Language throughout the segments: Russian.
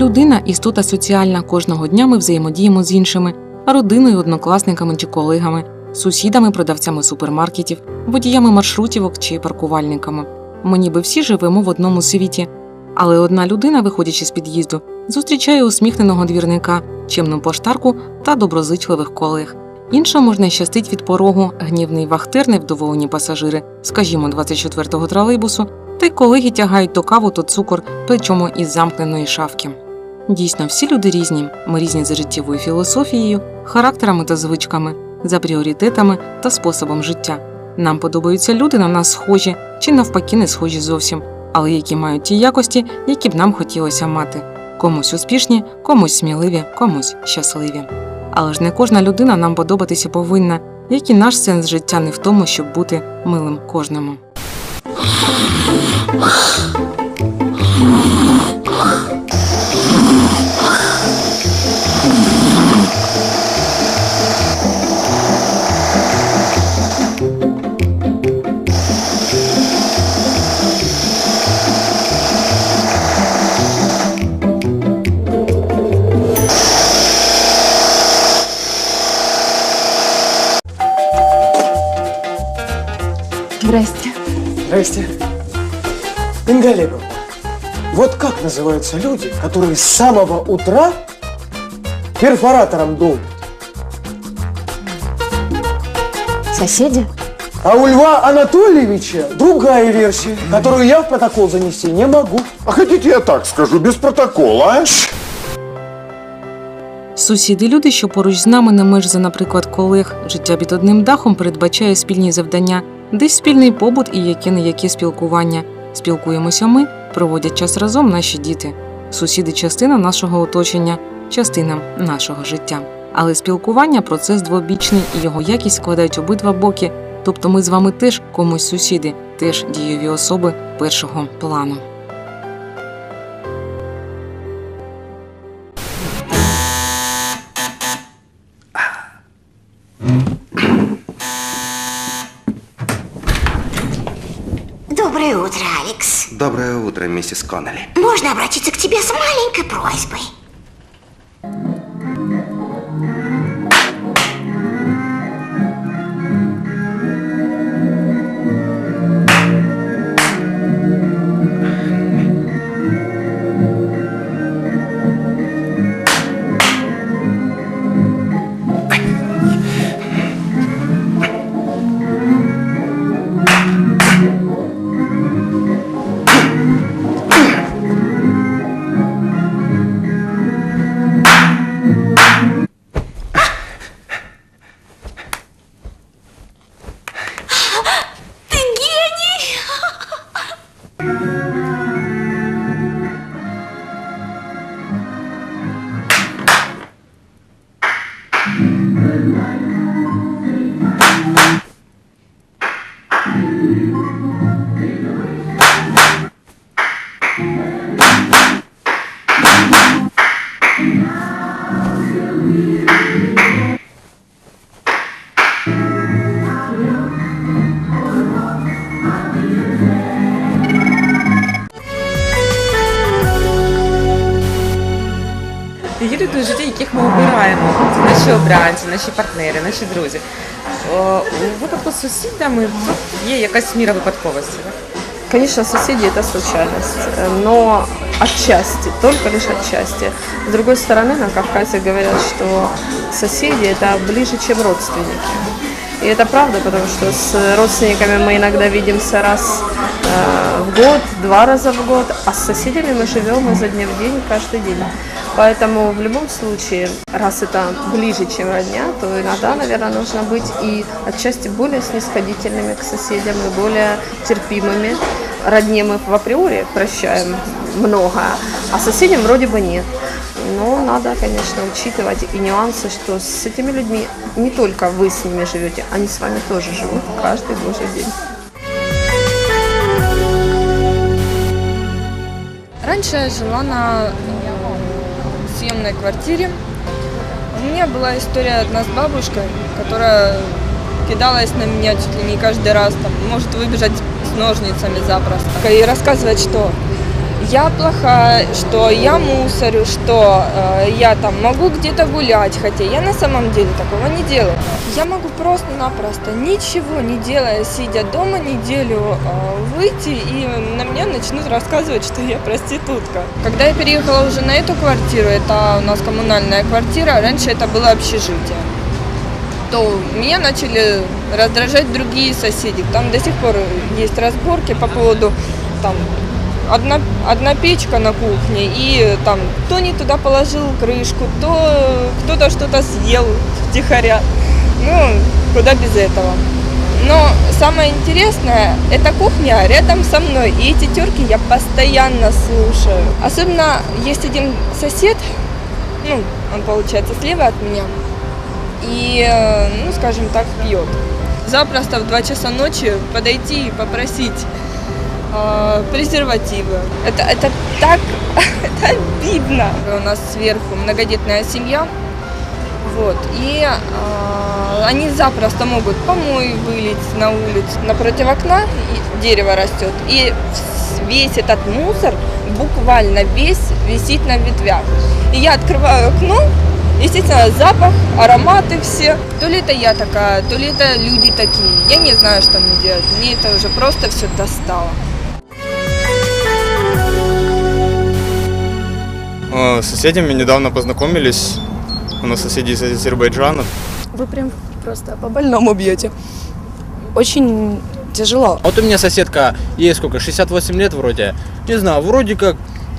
Людина істота соціальна. Кожного дня ми взаємодіємо з іншими родиною, однокласниками чи колегами, сусідами, продавцями супермаркетів, водіями маршрутівок чи паркувальниками. Ми ніби всі живемо в одному світі. Але одна людина, виходячи з під'їзду, зустрічає усміхненого двірника, чемну поштарку та доброзичливих колег. Іншому можна щастить від порогу гнівний вахтер, невдоволені пасажири, скажімо, 24-го тролейбусу, та й колеги тягають то каву, то цукор, причому із замкненої шафки. Дійсно, всі люди різні. Ми різні за життєвою філософією, характерами та звичками, за пріоритетами та способом життя. Нам подобаються люди на нас схожі чи навпаки не схожі зовсім, але які мають ті якості, які б нам хотілося мати. Комусь успішні, комусь сміливі, комусь щасливі. Але ж не кожна людина нам подобатися повинна, як і наш сенс життя не в тому, щоб бути милим кожному. Здрасте. Ингалебова, вот как называются люди, которые с самого утра перфоратором долбят? Соседи? А у Льва Анатольевича другая версия, которую я в протокол занести не могу. А хотите я так скажу, без протокола, а? Сусіди люди, що поруч з нами не меж за, наприклад, колег, життя під одним дахом передбачає спільні завдання, десь спільний побут і яке не яке спілкування. Спілкуємося ми, проводять час разом наші діти. Сусіди частина нашого оточення, частина нашого життя. Але спілкування процес двобічний і його якість складають обидва боки. Тобто ми з вами теж комусь сусіди, теж дієві особи першого плану. Миссис Коннелли. Можно обратиться к тебе с маленькой просьбой? наші друзі. О, У випадку з сусідами тут є якась міра випадковості. Так? Конечно, соседи это случайность, э, но отчасти, только лишь отчасти. С другой стороны, на Кавказе говорят, что соседи это ближе, чем родственники. И это правда, потому что с родственниками мы иногда видимся раз э, в год, два раза в год, а с соседями мы живем изо дня в день, каждый день. Поэтому в любом случае, раз это ближе, чем родня, то иногда, наверное, нужно быть и отчасти более снисходительными к соседям и более терпимыми. Родне мы в априори прощаем много, а соседям вроде бы нет. Но надо, конечно, учитывать и нюансы, что с этими людьми не только вы с ними живете, они с вами тоже живут каждый божий день. Раньше я жила на съемной квартире. У меня была история одна с бабушкой, которая кидалась на меня чуть ли не каждый раз, там, может выбежать с ножницами запросто. И рассказывать, что я плохая, что я мусорю, что э, я там могу где-то гулять, хотя я на самом деле такого не делаю. Я могу просто-напросто, ничего не делая, сидя дома неделю, э, выйти и на меня начнут рассказывать, что я проститутка. Когда я переехала уже на эту квартиру, это у нас коммунальная квартира, раньше это было общежитие то меня начали раздражать другие соседи. Там до сих пор есть разборки по поводу там одна, одна печка на кухне, и там то не туда положил крышку, то кто-то что-то съел втихаря. Ну, куда без этого. Но самое интересное, эта кухня рядом со мной, и эти терки я постоянно слушаю. Особенно есть один сосед, ну, он получается слева от меня, и, э, ну, скажем так, пьет. Запросто в 2 часа ночи подойти и попросить э, презервативы. Это, это так это обидно. У нас сверху многодетная семья, вот, и э, они запросто могут помой вылить на улицу. Напротив окна дерево растет, и весь этот мусор буквально весь висит на ветвях. И я открываю окно, Естественно, запах, ароматы все. То ли это я такая, то ли это люди такие. Я не знаю, что мне делать. Мне это уже просто все достало. С соседями недавно познакомились. У нас соседи из Азербайджана. Вы прям просто по больному бьете. Очень тяжело. Вот у меня соседка, ей сколько, 68 лет вроде. Не знаю, вроде как,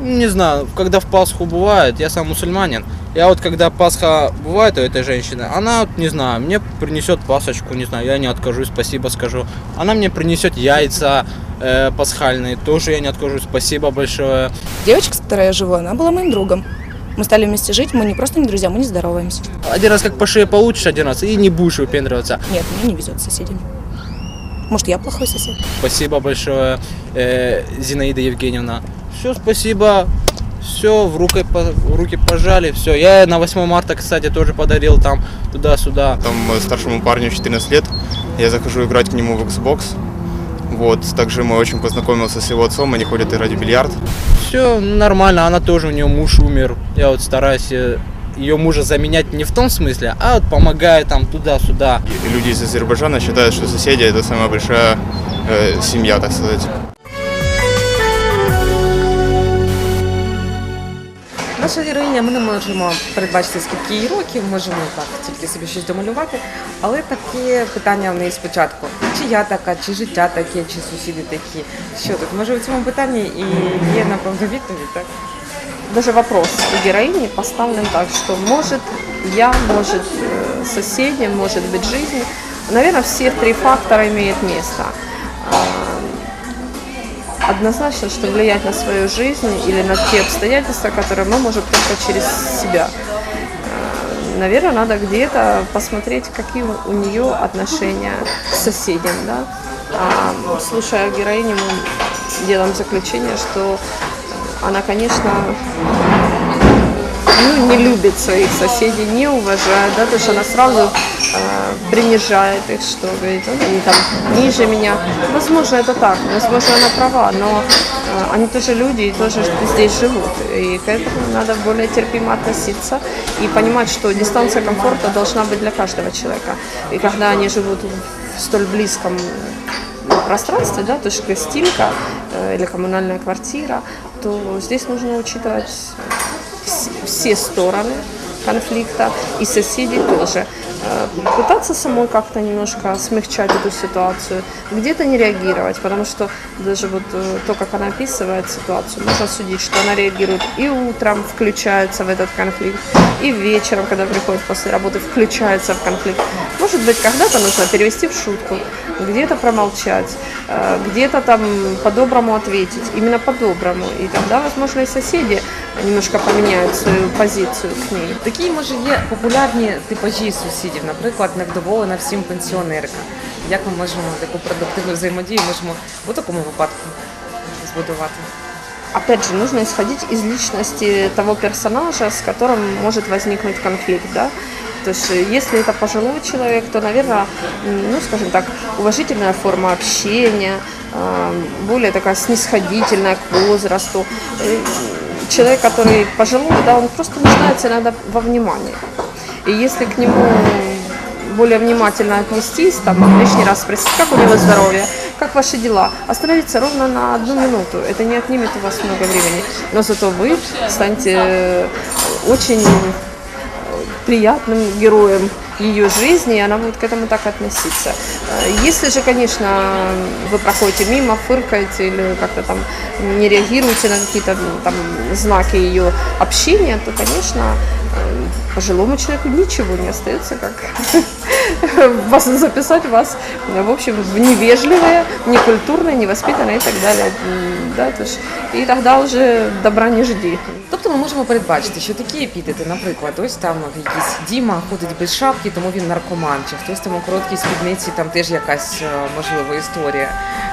не знаю, когда в Пасху бывает, я сам мусульманин. Я вот когда Пасха бывает у этой женщины, она, вот, не знаю, мне принесет пасочку, не знаю, я не откажусь, спасибо скажу. Она мне принесет яйца э, пасхальные, тоже я не откажусь, спасибо большое. Девочка, с которой я живу, она была моим другом. Мы стали вместе жить, мы не просто не друзья, мы не здороваемся. Один раз как по шее получишь, один раз, и не будешь выпендриваться. Нет, мне не везет с соседями. Может, я плохой сосед? Спасибо большое, э, Зинаида Евгеньевна. Все, спасибо. Все, в руки, по- в руки пожали, все. Я на 8 марта, кстати, тоже подарил там туда-сюда. Там э, старшему парню 14 лет. Я захожу играть к нему в Xbox. Вот, также мы очень познакомился с его отцом, они ходят играть в бильярд. Все нормально, она тоже, у нее муж умер. Я вот стараюсь э, ее мужа заменять не в том смысле, а вот помогаю там туда-сюда. Люди из Азербайджана считают, что соседи это самая большая э, семья, так сказать. Наша героїня, ми не можемо передбачити, скільки їй років, можемо так тільки собі щось домалювати. Але таке питання в неї спочатку: чи я така, чи життя таке, чи сусіди такі. Що тут? Може у цьому питанні і є напевно відповідь, так? Даже вопрос у героини поставлен так, что может я, может э, соседи, может быть жизнь. Наверное, все три фактора имеют место. Однозначно, что влиять на свою жизнь или на те обстоятельства, которые мы можем только через себя. Наверное, надо где-то посмотреть, какие у нее отношения к соседям. Да? А, слушая героиню, мы делаем заключение, что она, конечно, ну, не любит своих соседей, не уважает, да, то есть она сразу э, принижает их, что говорит, «Ну, они там ниже меня. Возможно, это так, возможно, она права, но э, они тоже люди и тоже здесь живут. И к этому надо более терпимо относиться и понимать, что дистанция комфорта должна быть для каждого человека. И когда они живут в столь близком пространстве, да, то есть гостинка э, или коммунальная квартира, то здесь нужно учитывать все стороны конфликта, и соседей тоже. Э, Пытаться самой как-то немножко смягчать эту ситуацию, где-то не реагировать, потому что даже вот э, то, как она описывает ситуацию, можно судить, что она реагирует и утром включается в этот конфликт, и вечером, когда приходит после работы, включается в конфликт. Может быть, когда-то нужно перевести в шутку, где-то промолчать, э, где-то там по-доброму ответить, именно по-доброму. И тогда, возможно, и соседи немножко поменяют свою позицию к ней. Такі, може, є популярні типажі сусідів, наприклад, невдоволена всім пенсіонерка. Як ми можемо таку продуктивну взаємодію можемо у такому випадку збудувати? Опять же, нужно исходить из личности того персонажа, с которым может возникнуть конфликт, да. То есть, э, если это пожилой человек, то, наверное, ну, скажем так, уважительная форма общения, э, более такая снисходительная к возрасту. Э, Человек, который пожилой, да, он просто нуждается иногда во внимании. И если к нему более внимательно отнестись, там лишний раз спросить, как у него здоровье, как ваши дела, остановиться ровно на одну минуту. Это не отнимет у вас много времени, но зато вы станете э, очень приятным героем ее жизни, и она будет к этому так относиться. Э, Если же, конечно, вы проходите мимо, фыркаете или как-то там не реагируете на какие-то там знаки ее общения, то, конечно, э, пожилому человеку ничего не остается, как вас записать вас, в общем, в невежливое, некультурное, невоспитанное и так далее. Да, то есть, и тогда уже добра не жди. Тобто ми можемо передбачити, що такі епітети, наприклад, ось там якийсь Діма ходить без шапки, тому він наркоман, чи хтось там у короткій спідниці, там теж якась е, можливо історія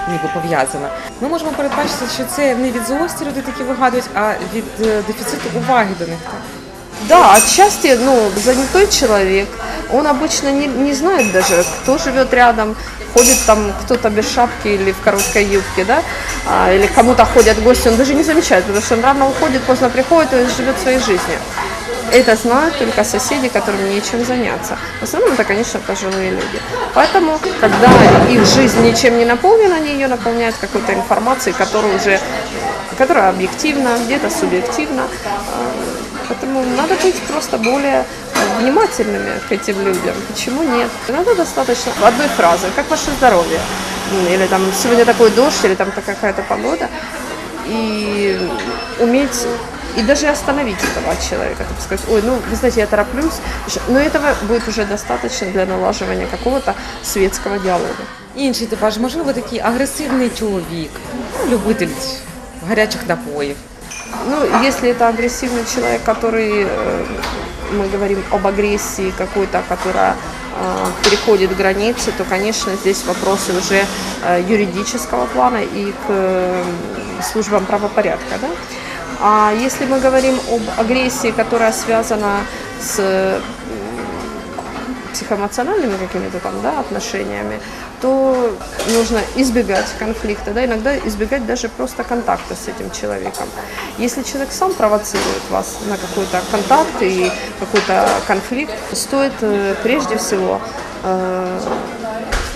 ніби пов'язана. Ми можемо передбачити, що це не від злості люди такі вигадують, а від е, дефіциту уваги до них. Да, отчасти, ну, занятой человек, он обычно не, не знает даже, кто живет рядом, ходит там кто-то без шапки или в короткой юбке, да, а, или кому-то ходят гости, он даже не замечает, потому что он рано уходит, поздно приходит и живет своей жизнью. Это знают только соседи, которым нечем заняться. В основном это, конечно, пожилые люди. Поэтому, когда их жизнь ничем не наполнена, они ее наполняют какой-то информацией, которая уже, которая объективна, где-то субъективна. А, Поэтому надо быть просто более э, внимательными к этим людям. Почему нет? Иногда достаточно одной фразы, как ваше здоровье, М, или там сегодня такой дождь, или там такая какая-то погода, и уметь и даже остановить этого человека, так сказать, ой, ну, вы знаете, я тороплюсь, но этого будет уже достаточно для налаживания какого-то светского диалога. Інший типаж, можливо, такий агресивний чоловік, ну, любитель гарячих напоїв. Ну, если это агрессивный человек, который, э, мы говорим об агрессии какой-то, которая э, переходит границы, то, конечно, здесь вопросы уже э, юридического плана и к службам правопорядка. Да? А если мы говорим об агрессии, которая связана с психоэмоциональными какими-то там да, отношениями, то нужно избегать конфликта, да, иногда избегать даже просто контакта с этим человеком. Если человек сам провоцирует вас на какой-то контакт и какой-то конфликт, стоит э, прежде всего э,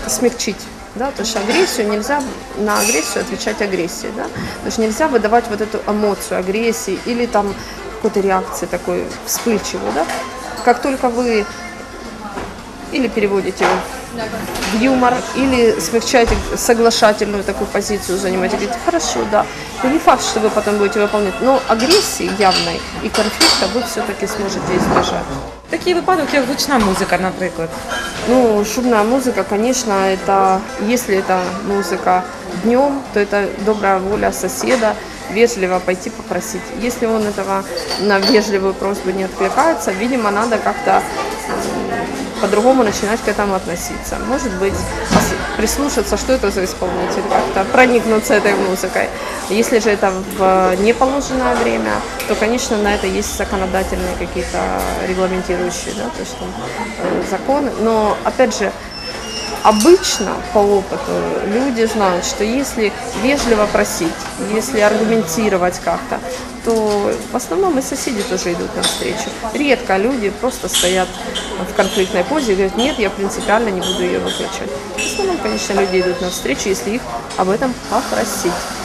смягчить. Да, то есть агрессию нельзя на агрессию отвечать агрессией, да? то есть нельзя выдавать вот эту эмоцию агрессии или там какой-то реакции такой вспыльчивой, да? Как только вы или переводите в юмор, или смягчаете соглашательную такую позицию занимаете, говорите, хорошо, да. Но не факт, что вы потом будете выполнять, но агрессии явной и конфликта вы все-таки сможете избежать. Такий випадок, як гучна музика, наприклад. Ну, шумная музыка, конечно, это, если это музыка днем, то это добрая воля соседа, вежливо пойти попросить. Если он этого на вежливую просьбу не откликается, видимо, надо как-то по-другому начинать к этому относиться. Может быть, прислушаться, что это за исполнитель, как-то проникнуться этой музыкой. Если же это в неположенное время, то, конечно, на это есть законодательные какие-то регламентирующие, да, то есть там, э, законы. Но, опять же, Обычно, по опыту, люди знают, что если вежливо просить, если аргументировать как-то, то в основном и соседи тоже идут навстречу. Редко люди просто стоят в конфликтной позе и говорят, нет, я принципиально не буду ее выключать. В основном, конечно, люди идут навстречу, если их об этом попросить.